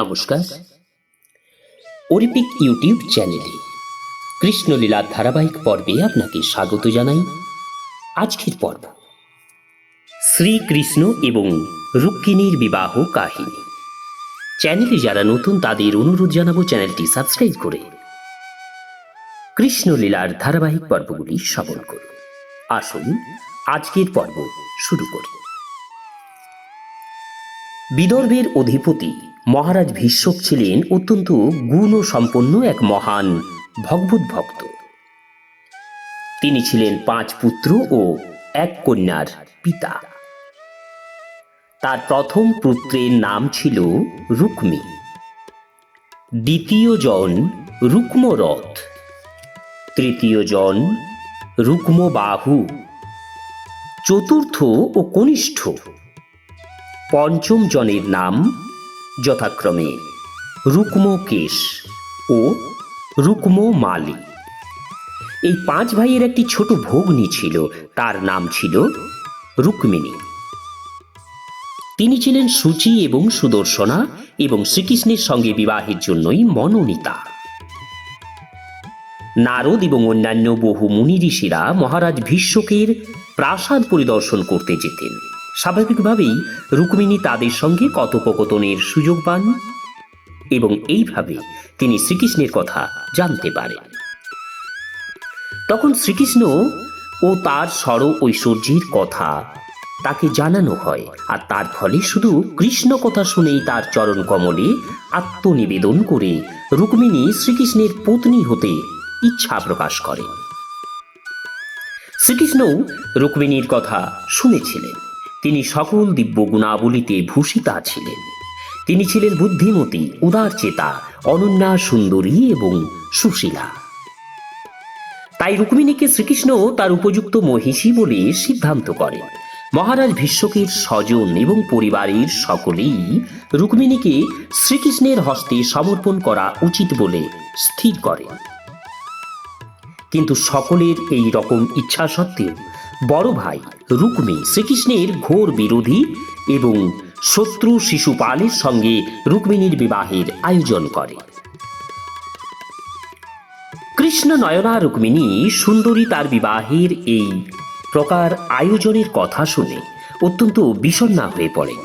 নমস্কার। অরিপিক ইউটিউব চ্যানেলে কৃষ্ণলীলার ধারাবাহিক পর্বে আপনাকে স্বাগত জানাই। আজকের পর্ব, শ্রীকৃষ্ণ এবং রুক্মিণীর বিবাহ কাহিনী। চ্যানেলে যারা নতুন তাদের অনুরোধ জানাব চ্যানেলটি সাবস্ক্রাইব করে কৃষ্ণলীলার ধারাবাহিক পর্বগুলি শ্রবণ করুন। আসুন, আজকের পর্ব শুরু করি। বিদর্ভের অধিপতি মহারাজ ভীষ্মক ছিলেন অত্যন্ত গুণ সম্পন্ন এক মহান ভগবত ভক্ত। তিনি ছিলেন পাঁচ পুত্র ও এক কন্যার পিতা। তার প্রথম পুত্রের নাম ছিল রুক্মি। দ্বিতীয় জন রুক্মরথ। তৃতীয় জন রুক্মবাহু। চতুর্থ ও কনিষ্ঠ। পঞ্চম জনের নাম যথাক্রমে। রুক্মকেশ ও রুক্ম মালি। এই পাঁচ ভাইয়ের একটি ছোট ভগ্নী ছিল, তার নাম ছিল রুক্মিণী। তিনি ছিলেন সুচি এবং সুদর্শনা এবং শ্রীকৃষ্ণের সঙ্গে বিবাহের জন্যই মনোনীতা। নারদ এবং অন্যান্য বহু মুনি ঋষিরা মহারাজ ভীষ্মকের প্রাসাদ পরিদর্শন করতে যেতেন। স্বাভাবিকভাবেই রুক্মিণী তাদের সঙ্গে কথোপকথনের সুযোগ পান এবং এইভাবে তিনি শ্রীকৃষ্ণের কথা জানতে পারেন। তখন শ্রীকৃষ্ণ ও তার স্বর ঐশ্বর্যের কথা তাকে জানানো হয় আর তার ফলে শুধু কৃষ্ণ কথা শুনেই তার চরণ কমলে আত্মনিবেদন করে রুক্মিণী শ্রীকৃষ্ণের পত্নী হতে ইচ্ছা প্রকাশ করেন শ্রীকৃষ্ণ রুক্মিণীর কথা শুনেছিলেন। তিনি সকল দিব্য গুণাবলীতে ভূষিতা ছিলেন। তিনি ছিলেন বুদ্ধিমতী, উদার চেতা, অনন্যা, সুন্দরী এবং সুশীলা। তাই রুক্মিণীকে শ্রীকৃষ্ণ তার উপযুক্ত মহিষী বলে সিদ্ধান্ত করেন। মহারাজ ভীষ্মকের স্বজন এবং পরিবারের সকলেই রুক্মিণীকে শ্রীকৃষ্ণের হস্তে সমর্পণ করা উচিত বলে স্থির করেন। কিন্তু সকলের এই রকম ইচ্ছা সত্ত্বেও বড় ভাই রুক্মী শ্রীকৃষ্ণের ঘোর বিরোধী এবং শত্রু শিশুপালের সঙ্গে রুক্মিণীর বিবাহের আয়োজন করে। কৃষ্ণ নয়না রুক্মিণী সুন্দরী তার বিবাহের এই প্রকার আয়োজনের কথা শুনে অত্যন্ত বিষণ্ণা হয়ে পড়েন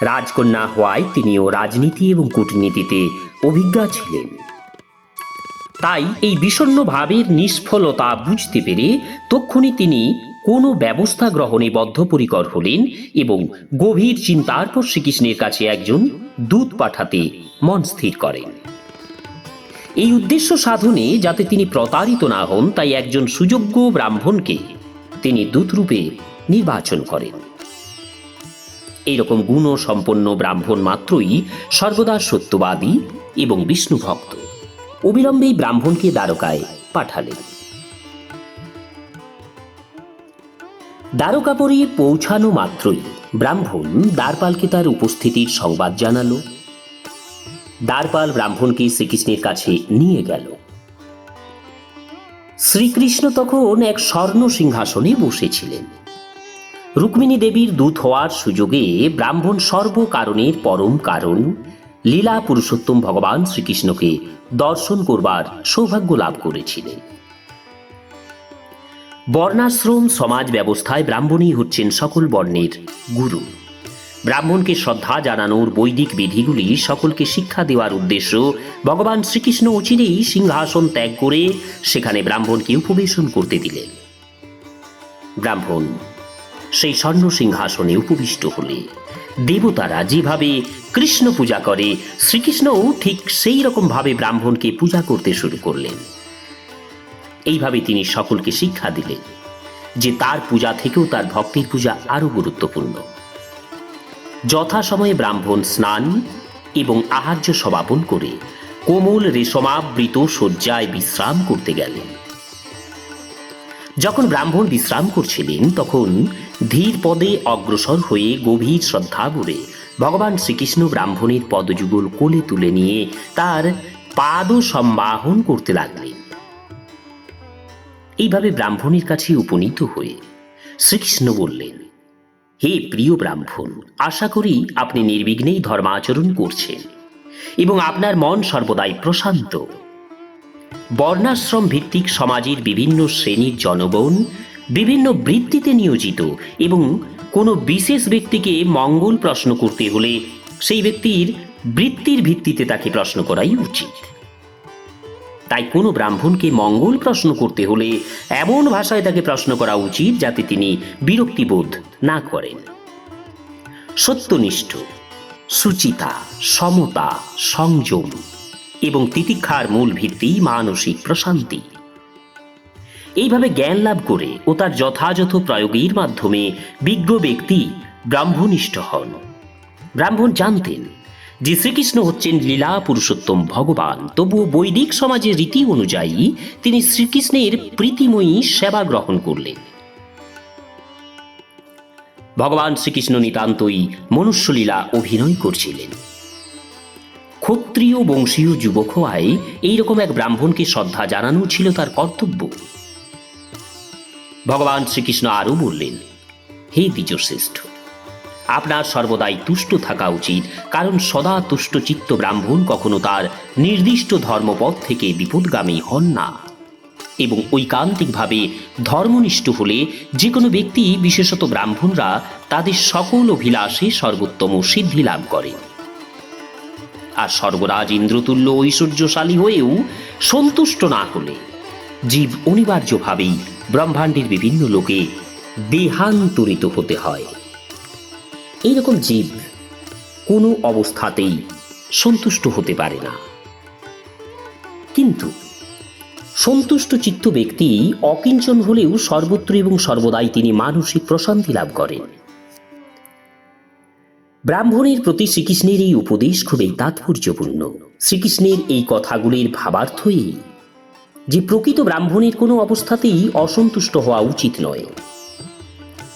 রাজকন্যা হওয়ায় তিনিও রাজনীতি এবং কূটনীতিতে অভিজ্ঞা ছিলেন। তাই এই বিষণ্ণ ভাবের নিষ্ফলতা বুঝতে পেরে তক্ষুনি তিনি কোনো ব্যবস্থা গ্রহণে বদ্ধপরিকর হলেন এবং গভীর চিন্তার পর শ্রীকৃষ্ণের কাছে একজন দূত পাঠাতে মন স্থির করেন। এই উদ্দেশ্য সাধনে যাতে তিনি প্রতারিত না হন, তাই একজন সুযোগ্য ব্রাহ্মণকে তিনি দূতরূপে নির্বাচন করেন। এইরকম গুণ সম্পন্ন ব্রাহ্মণ মাত্রই সর্বদা সত্যবাদী এবং বিষ্ণু ভক্ত অবিলম্বেই ব্রাহ্মণকে দ্বারকায় পাঠালেন দ্বারকাপুরে পৌঁছানো মাত্রই ব্রাহ্মণ দ্বারপালকে তার উপস্থিতির সংবাদ জানালো। দ্বারপাল ব্রাহ্মণকে শ্রীকৃষ্ণের কাছে নিয়ে গেল। শ্রীকৃষ্ণ তখন এক স্বর্ণ সিংহাসনে বসেছিলেন। রুক্মিণী দেবীর দূত হওয়ার সুযোগে ব্রাহ্মণ সর্বকারণের পরম কারণ লীলা পুরুষোত্তম ভগবান শ্রীকৃষ্ণকে দর্শন করবার সৌভাগ্য লাভ করেছিলেন। বর্ণাশ্রম সমাজ ব্যবস্থায় ব্রাহ্মণই হচ্ছেন সকল বর্ণের গুরু। ব্রাহ্মণকে শ্রদ্ধা জানানোর বৈদিক বিধিগুলি সকলকে শিক্ষা দেওয়ার উদ্দেশ্য ভগবান শ্রীকৃষ্ণ অচিরেই সিংহাসন ত্যাগ করে সেখানে ব্রাহ্মণকে উপবেশন করতে দিলেন। ব্রাহ্মণ সেই স্বর্ণ সিংহাসনে উপবিষ্ট হলে দেবতারা যেভাবে কৃষ্ণ পূজা করে, শ্রীকৃষ্ণও ঠিক সেই রকম ভাবে ব্রাহ্মণকে পূজা করতে শুরু করলেন। এইভাবে তিনি সকলকে শিক্ষা দিলেন যে তার পূজা থেকেও তার ভক্তির পূজা আরও গুরুত্বপূর্ণ। যথাসময়ে ব্রাহ্মণ স্নান এবং আহার্য সমাপন করে কোমল রেশমাবৃত শয্যায় বিশ্রাম করতে গেলেন। যখন ব্রাহ্মণ বিশ্রাম করছিলেন, তখন ধীর পদে অগ্রসর হয়ে গভীর শ্রদ্ধা ভরে ভগবান শ্রীকৃষ্ণ ব্রাহ্মণের পদযুগল কোলে তুলে নিয়ে তার পাদ সম্বাহন করতে লাগলেন। এইভাবে ব্রাহ্মণের কাছে উপনীত হয়ে শ্রীকৃষ্ণ বললেন, হে প্রিয় ব্রাহ্মণ, আশা করি আপনি নির্বিঘ্নেই ধর্মাচরণ করছেন এবং আপনার মন সর্বদাই প্রশান্ত। বর্ণাশ্রম ভিত্তিক সমাজের বিভিন্ন শ্রেণির জনগণ বিভিন্ন বৃত্তিতে নিয়োজিত এবং কোনো বিশেষ ব্যক্তিকে মঙ্গল প্রশ্ন করতে হলে সেই ব্যক্তির বৃত্তির ভিত্তিতে তাকে প্রশ্ন করাই উচিত। তাই কোনো ব্রাহ্মণকে মঙ্গল প্রশ্ন করতে হলে এমন ভাষায় তাকে প্রশ্ন করা উচিত যাতে তিনি বিরক্তিবোধ না করেন। সত্যনিষ্ঠ, সুচিতা, সমতা, সংযম এবং তিতিক্ষার মূল ভিত্তি মানসিক প্রশান্তি। এইভাবে জ্ঞান লাভ করে ও তার যথাযথ প্রয়োগের মাধ্যমে বিজ্ঞ ব্যক্তি ব্রাহ্মনিষ্ঠ হন। ব্রাহ্মণ জানতেন যে শ্রীকৃষ্ণ হচ্ছেন লীলা পুরুষোত্তম ভগবান। তবুও বৈদিক সমাজের রীতি অনুযায়ী তিনি শ্রীকৃষ্ণের প্রীতিময়ী সেবা গ্রহণ করলেন। ভগবান শ্রীকৃষ্ণ নিতান্তই মনুষ্যলীলা অভিনয় করছিলেন। ক্ষত্রিয় বংশীয় যুবক হওয়ায় এইরকম এক ব্রাহ্মণকে শ্রদ্ধা জানানো ছিল তার কর্তব্য। ভগবান শ্রীকৃষ্ণ আরও বললেন, হে দ্বিজশ্রেষ্ঠ, আপনার সর্বদাই তুষ্ট থাকা উচিত, কারণ সদা তুষ্ট চিত্ত ব্রাহ্মণ কখনো তার নির্দিষ্ট ধর্মপথ থেকে বিপদগামী হন না। এবং ঐকান্তিকভাবে ধর্মনিষ্ঠ হলে যে কোনো ব্যক্তি, বিশেষত ব্রাহ্মণরা, তাদের সকল অভিলাষে সর্বোত্তম সিদ্ধি লাভ করে আর স্বর্গরাজ ইন্দ্রতুল্য ঐশ্বর্যশালী হয়েও সন্তুষ্ট না হলে জীব অনিবার্যভাবেই ব্রহ্মাণ্ডের বিভিন্ন লোকে দেহান্তরিত হতে হয়। এইরকম জীব কোনো অবস্থাতেই সন্তুষ্ট হতে পারে না। কিন্তু সন্তুষ্ট চিত্ত ব্যক্তি অকিঞ্চন হলেও সর্বত্র এবং সর্বদাই তিনি মানসিক প্রশান্তি লাভ করেন। ব্রাহ্মণের প্রতি শ্রীকৃষ্ণের এই উপদেশ খুবই তাৎপর্যপূর্ণ। শ্রীকৃষ্ণের এই কথাগুলির ভাবার্থই যে প্রকৃত ব্রাহ্মণের কোনো অবস্থাতেই অসন্তুষ্ট হওয়া উচিত নয়।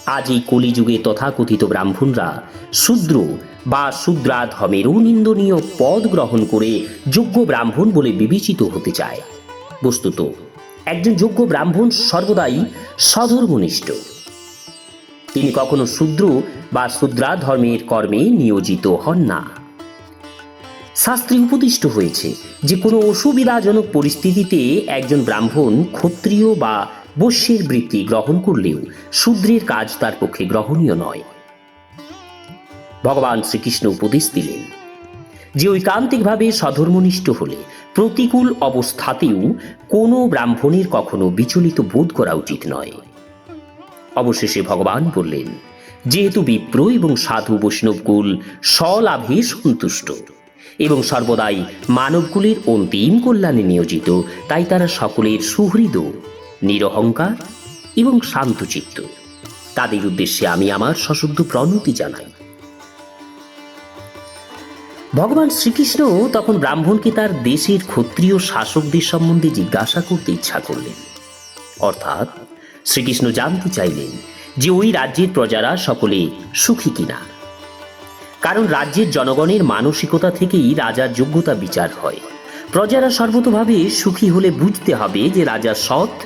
আজ এই কলিযুগে তথাকথিত ব্রাহ্মণরা শূদ্র বা শূদ্রাধমেরও নিন্দনীয় পদ গ্রহণ করে যোগ্য ব্রাহ্মণ বলে বিবেচিত হতে চায়। বস্তুত, একজন যোগ্য ব্রাহ্মণ সর্বদাই সধর্মনিষ্ঠ। তিনি কখনো শূদ্র বা শূদ্রা ধর্মের কর্মে নিয়োজিত হন না। শাস্ত্রে উপদিষ্ট হয়েছে যে কোনো অসুবিধাজনক পরিস্থিতিতে একজন ব্রাহ্মণ ক্ষত্রিয় বা বৈশ্যের বৃত্তি গ্রহণ করলেও শূদ্রের কাজ তার পক্ষে গ্রহণীয় নয়। ভগবান শ্রীকৃষ্ণ উপদেশ দিলেন, যে ঐকান্তিকভাবে সধর্মনিষ্ঠ হলে প্রতিকূল অবস্থাতেও কোনো ব্রাহ্মণের কখনো বিচলিত বোধ করা উচিত নয়। অবশেষে ভগবান বললেন, যেহেতু বিপ্র এবং সাধু বৈষ্ণবকুল স্বলাভে সন্তুষ্ট এবং সর্বদাই মানবকুলের অন্তিম কল্যাণে নিয়োজিত, তাই তারা সকলের সুহৃদ, নিরহংকার এবং শান্তচিত্ত। তাদের উদ্দেশ্যে আমি আমার সশুদ্ধ প্রণতি জানাই। ভগবান শ্রীকৃষ্ণ তখন ব্রাহ্মণকে তার দেশের ক্ষত্রিয় শাসকদের সম্বন্ধে জিজ্ঞাসা করতে ইচ্ছা করলেন। অর্থাৎ শ্রীকৃষ্ণ জানতে চাইলেন যে ওই রাজ্যের প্রজারা সকলে সুখী কিনা। কারণ রাজ্যের জনগণের মানসিকতা থেকেই রাজার যোগ্যতা বিচার হয়। প্রজারা সর্বতভাবে সুখী হলে বুঝতে হবে যে রাজা সৎ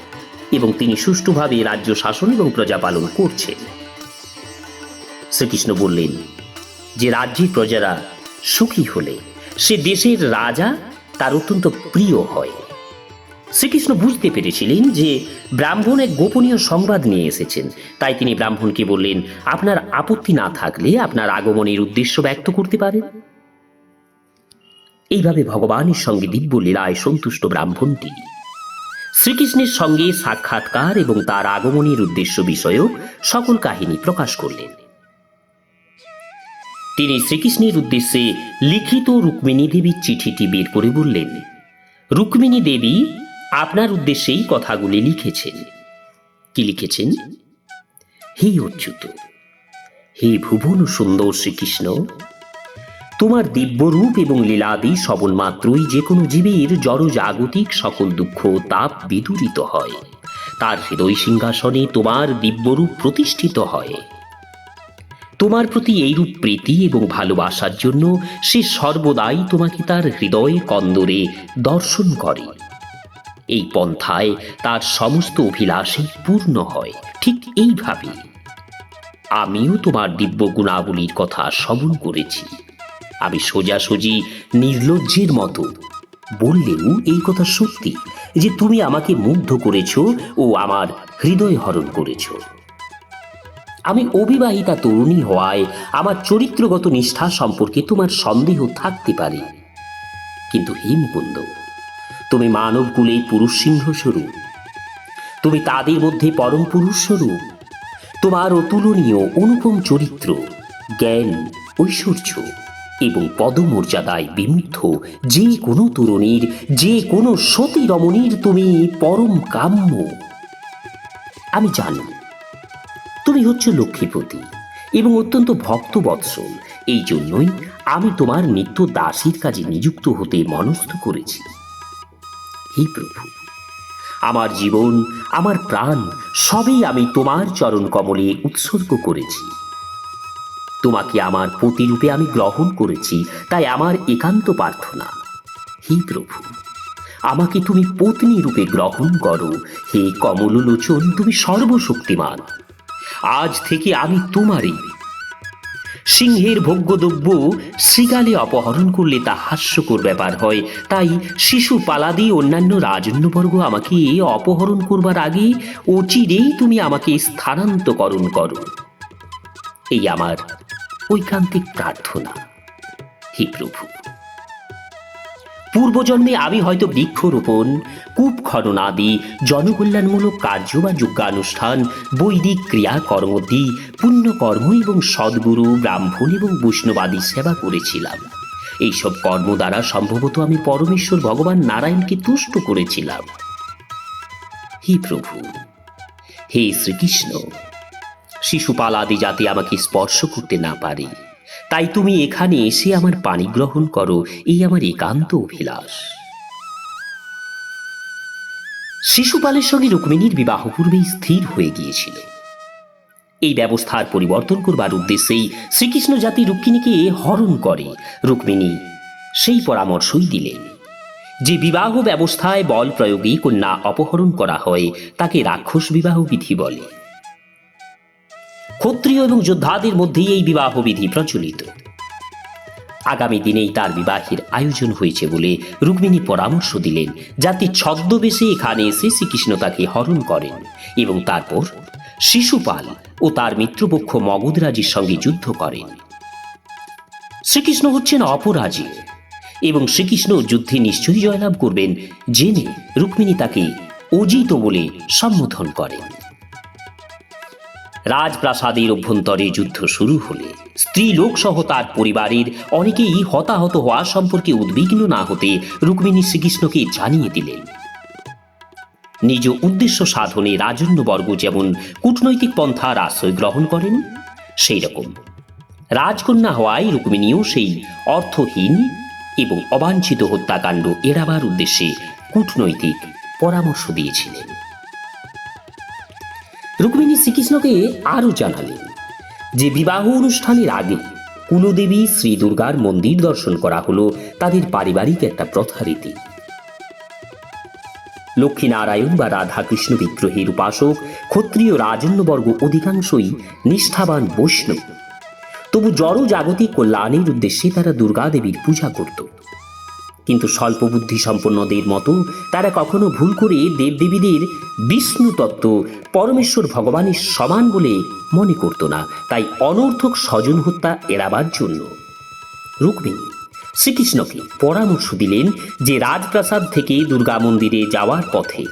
এবং তিনি সুষ্ঠুভাবে রাজ্য শাসন এবং প্রজা পালন করছেন। শ্রীকৃষ্ণ বললেন, যে রাজ্যের প্রজারা সুখী হলে সে দেশের রাজা তার অত্যন্ত প্রিয় হয়। শ্রীকৃষ্ণ বুঝতে পেরেছিলেন যে ব্রাহ্মণ এক গোপনীয় সংবাদ নিয়ে এসেছেন। তাই তিনি ব্রাহ্মণকে বললেন, আপনার আপত্তি না থাকলে আপনার আগমনের উদ্দেশ্য ব্যক্ত করতে পারেন। এইভাবে ভগবানের সঙ্গে দিব্য লীলায় সন্তুষ্ট ব্রাহ্মণটি শ্রীকৃষ্ণের সঙ্গে সাক্ষাৎকার এবং তার আগমনের উদ্দেশ্য বিষয়েও সকল কাহিনী প্রকাশ করলেন। তিনি শ্রীকৃষ্ণের উদ্দেশ্যে লিখিত রুক্মিণী দেবীর চিঠিটি বের করে বললেন, রুক্মিণী দেবী উদ্দেশ্যেই কথাগুলি লিখেছেন। কি লিখেছেন? হে অচ্যুত, হে ভুবন সুন্দর শ্রীকৃষ্ণ, তোমার দিব্যরূপ এবং লীলাদি সবল মাত্রই যে কোনো জীবের জড়জাগতিক সকল দুঃখ তাপ বিদূরিত হয়। তার হৃদয় সিংহাসনে তোমার দিব্যরূপ প্রতিষ্ঠিত হয়। তোমার প্রতি এইরূপ প্রীতি এবং ভালোবাসার জন্য সে সর্বদাই তোমাকে তার হৃদয় কন্দরে দর্শন করে। এই পন্থায় তার সমস্ত অভিলাষই পূর্ণ হয়, ঠিক এইভাবে আমিও তোমার দিব্য গুণাবলীর কথা শ্রবণ করেছি। আমি সোজাসুজি নির্লজ্জের মতো। বললেও এই কথা সত্যি যে তুমি আমাকে মুগ্ধ করেছ ও আমার হৃদয় হরণ করেছ। আমি অবিবাহিতা তরুণী হওয়ায় আমার চরিত্রগত নিষ্ঠা সম্পর্কে তোমার সন্দেহ থাকতে পারে। কিন্তু হে মুকুন্দ তুমি মানব কুলে পুরুষ সিংহ স্বরূপ। তুমি তাদের মধ্যে পরম পুরুষ স্বরূপ। তোমার অতুলনীয় অনুপম চরিত্র, জ্ঞান, ঐশ্বর্য এবং পদমর্যাদায় বিমুগ্ধ যে কোনো তরুণীর, যে কোনো সতী রমণীর তুমি পরম কাম্য। আমি জানি, তুমি হচ্ছে লক্ষ্মীপতি এবং অত্যন্ত ভক্ত বৎসল এই জন্যই আমি তোমার নিত্য দাসীর কাজে নিযুক্ত হতে মনস্থ করেছি। হে প্রভু, আমার জীবন, আমার প্রাণ, সবই আমি তোমার চরণ কমলে উৎসর্গ করেছি। তোমাকে আমার পতিরূপে আমি গ্রহণ করেছি, তাই আমার একান্ত প্রার্থনা। হে প্রভু, আমাকে তুমি পত্নী রূপে গ্রহণ করো। হে কমললোচন তুমি সর্বশক্তিমান। আজ থেকে আমি তোমারই সিংহের ভোগ্য দ্রব্য শ্রীকালে অপহরণ করলে তা হাস্যকর ব্যাপার হয়। তাই শিশু পালাদি অন্যান্য রাজন্যবর্গ আমাকে অপহরণ করবার আগে অচিরেই তুমি আমাকে স্থানান্তকরণ করো। এই আমার ঐকান্তিক প্রার্থনা। হে প্রভু। পূর্বজন্মে আমি হয়তো বৃক্ষরোপণ কূপ খনন আদি জনকল্যাণমূলক কার্য বা যজ্ঞানুষ্ঠান, বৈদিক ক্রিয়া কর্মদি পুণ্যকর্ম এবং সদ্গুরু, ব্রাহ্মণ এবং বৈষ্ণবাদী সেবা করেছিলাম। এইসব কর্ম দ্বারা সম্ভবত আমি পরমেশ্বর ভগবান নারায়ণকে তুষ্ট করেছিলাম। হে প্রভু, হে শ্রীকৃষ্ণ, শিশুপাল আদি যাতে আমাকে স্পর্শ করতে না পারে তাই তুমি এখানে এসে আমার পানি গ্রহণ করো, এই আমার একান্ত অভিলাষ। শিশুপালের সঙ্গে রুক্মিণীর বিবাহ পূর্বেই স্থির হয়ে গিয়েছিল। এই ব্যবস্থার পরিবর্তন করবার উদ্দেশ্যেই শ্রীকৃষ্ণ জাতি রুক্মিণীকে হরণ করে। রুক্মিণী সেই পরামর্শই দিলেন। যে বিবাহ ব্যবস্থায় বল প্রয়োগে কন্যা অপহরণ করা হয়, তাকে রাক্ষস বিবাহ বিধি বলে। ক্ষত্রিয় এবং যোদ্ধাদের মধ্যেই এই বিবাহ বিধি প্রচলিত। আগামী দিনেই তার বিবাহের আয়োজন হয়েছে বলে রুক্মিণী পরামর্শ দিলেন, যাতে ছদ্মবেশে এখানে এসে শ্রীকৃষ্ণ তাকে হরণ করেন এবং তারপর শিশুপাল ও তার মিত্রপক্ষ মগধরাজির সঙ্গে যুদ্ধ করেন। শ্রীকৃষ্ণ হচ্ছেন অপরাজী এবং শ্রীকৃষ্ণ যুদ্ধে নিশ্চয়ই জয়লাভ করবেন, জেনে রুক্মিণী তাকে অজিত বলে সম্বোধন করেন। রাজপ্রাসাদের অভ্যন্তরে যুদ্ধ শুরু হলে স্ত্রী লোকসহ তার পরিবারের অনেকেই হতাহত হওয়া সম্পর্কে উদ্বিগ্ন না হতে রুক্মিণী শ্রীকৃষ্ণকে জানিয়ে দিলেন। নিজ উদ্দেশ্য সাধনে রাজন্যবর্গ যেমন কূটনৈতিক পন্থার আশ্রয় গ্রহণ করেন সেই রকম রাজকন্যা হওয়ায় রুক্মিণীও সেই অর্থহীন এবং অবাঞ্ছিত হত্যাকাণ্ড এড়াবার উদ্দেশ্যে কূটনৈতিক পরামর্শ দিয়েছিলেন। রুক্মিণী শ্রীকৃষ্ণকে আরও জানালেন যে বিবাহ অনুষ্ঠানের আগে কুলদেবী শ্রী দুর্গার মন্দির দর্শন করা হলো তাদের পারিবারিক একটা প্রথা রীতি। লক্ষ্মীনারায়ণ বা রাধাকৃষ্ণ বিগ্রহের উপাসক, ক্ষত্রিয় রাজন্যবর্গ অধিকাংশই নিষ্ঠাবান বৈষ্ণব। তবু জড় জাগতিক কল্যাণের উদ্দেশ্যে তারা দুর্গা দেবীর পূজা করত। কিন্তু স্বল্প বুদ্ধি সম্পন্নদের মতো তারা কখনো ভুল করে দেবদেবীদের বিষ্ণু তত্ত্ব পরমেশ্বর ভগবানের সমান বলে মনে করত না। তাই অনর্থক স্বজন হত্যা এড়াবার জন্য। রুক্মিণী, শ্রীকৃষ্ণকে পরামর্শ দিলেন যে রাজপ্রাসাদ থেকে দুর্গা মন্দিরে যাওয়ার পথে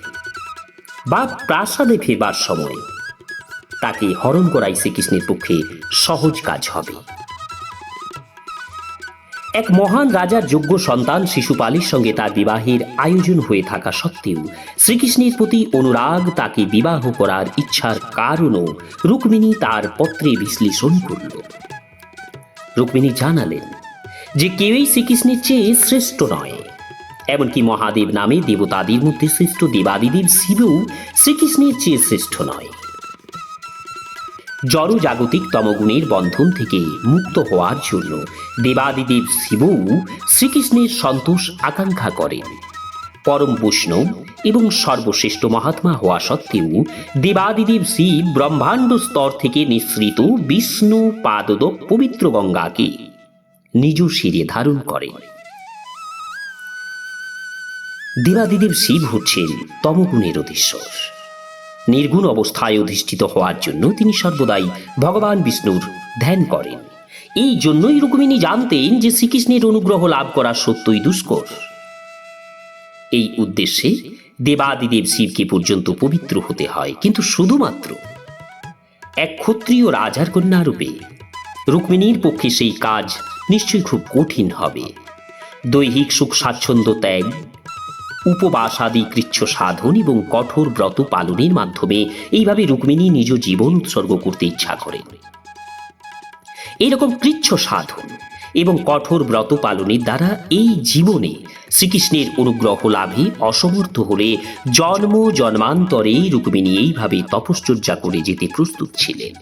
বা প্রাসাদে ফেরবার সময় তাকে হরণ করাই শ্রীকৃষ্ণের পক্ষে সহজ কাজ হবে। এক মহান রাজার যোগ্য সন্তান শিশুপালের সঙ্গে তার বিবাহের আয়োজন হয়ে থাকা সত্ত্বেও শ্রীকৃষ্ণের প্রতি অনুরাগ তাকে বিবাহ করার ইচ্ছার কারণও রুক্মিণী তার পত্রে বিশ্লেষণ করল। রুক্মিণী জানালেন যে কেউই শ্রীকৃষ্ণের চেয়ে শ্রেষ্ঠ নয়। এমনকি মহাদেব নামে দেবতাদের মধ্যে শ্রেষ্ঠ দেবাদিদেব শিবও শ্রীকৃষ্ণের চেয়ে শ্রেষ্ঠ নয়। জড় জাগতিক তমগুণের বন্ধন থেকে মুক্ত হওয়ার জন্য দেবাদিদেব শিবও শ্রীকৃষ্ণের সন্তোষ আকাঙ্ক্ষা করেন। পরম বৈষ্ণব এবং সর্বশ্রেষ্ঠ মহাত্মা হওয়া সত্ত্বেও দেবাদিদেব শিব ব্রহ্মাণ্ড স্তর থেকে নিঃসৃত বিষ্ণু পাদদক পবিত্র গঙ্গাকে নিজ শিরে ধারণ করেন। দেবাদিদেব শিব হচ্ছেন তমগুণের অধীশ্বর। নির্গুণ অবস্থায় অধিষ্ঠিত হওয়ার জন্য তিনি সর্বদাই ভগবান বিষ্ণুর ধ্যান করেন। এই জন্যই রুক্মিণী জানতেন যে শ্রীকৃষ্ণের অনুগ্রহ লাভ করা সত্যই দুষ্কর। এই উদ্দেশ্যে দেবাদিদেব শিবকে পর্যন্ত পবিত্র হতে হয়, কিন্তু শুধুমাত্র এক ক্ষত্রিয় রাজার কন্যা রূপে রুক্মিণীর পক্ষে সেই কাজ নিশ্চয়ই খুব কঠিন হবে। দৈহিক সুখ স্বাচ্ছন্দ্য ত্যাগ উপবাস আদি কৃচ্ছ সাধন এবং কঠোর ব্রত পালনের মাধ্যমে এইভাবে রুক্মিণী নিজ জীবন উৎসর্গ করতে ইচ্ছা করেন এইরকম কৃচ্ছ সাধন এবং কঠোর ব্রত পালনের দ্বারা এই জীবনে শ্রীকৃষ্ণের অনুগ্রহ লাভে অসমর্থ হলে জন্ম জন্মান্তরে রুক্মিণী এইভাবে তপশ্চর্যা করে যেতে প্রস্তুত ছিলেন।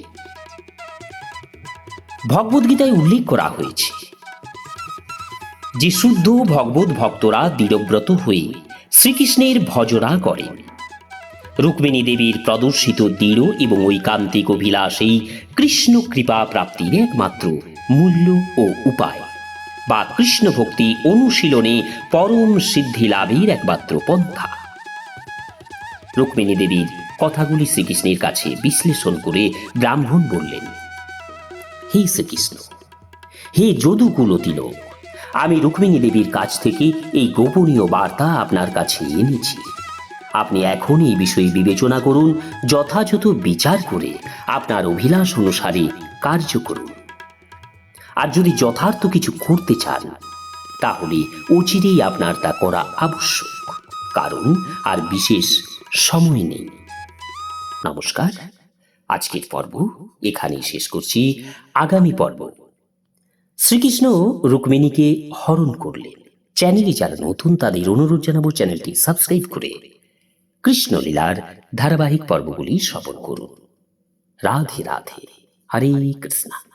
ভগবদ্গীতায় উল্লেখ করা হয়েছে যে শুদ্ধ ভগবত ভক্তরা দৃঢ়ব্রত হয়ে শ্রীকৃষ্ণের ভজনা করেন রুক্মিণী দেবীর প্রদর্শিত দৃঢ় এবং ঐকান্তিক অভিলাষেই কৃষ্ণ কৃপা প্রাপ্তির একমাত্র মূল্য ও উপায় বা কৃষ্ণ ভক্তি অনুশীলনে পরম সিদ্ধি লাভের একমাত্র পন্থা। রুক্মিণী দেবীর কথাগুলি শ্রীকৃষ্ণের কাছে বিশ্লেষণ করে ব্রাহ্মণ বললেন, হে শ্রীকৃষ্ণ, হে যদুকুল তিলক আমি রুক্মিণী দেবীর কাছ থেকে এই গোপনীয় বার্তা আপনার কাছে এনেছি। আপনি এখন এই বিষয়ে বিবেচনা করুন, যথাযথ বিচার করে আপনার অভিলাষ অনুসারে কার্য করুন। আর যদি যথার্থ কিছু করতে চান, তাহলে অচিরেই আপনার তা করা আবশ্যক, কারণ আর বিশেষ সময় নেই। নমস্কার, আজকের পর্ব এখানেই শেষ করছি। আগামী পর্ব শ্রীকৃষ্ণ রুক্মিণীকে হরণ করলেন। চ্যানেলে যারা নতুন, তাদের অনুরোধ জানাব চ্যানেলটি সাবস্ক্রাইব করে কৃষ্ণলীলার ধারাবাহিক পর্বগুলি শ্রবণ করুন। রাধে রাধে। হরে কৃষ্ণা।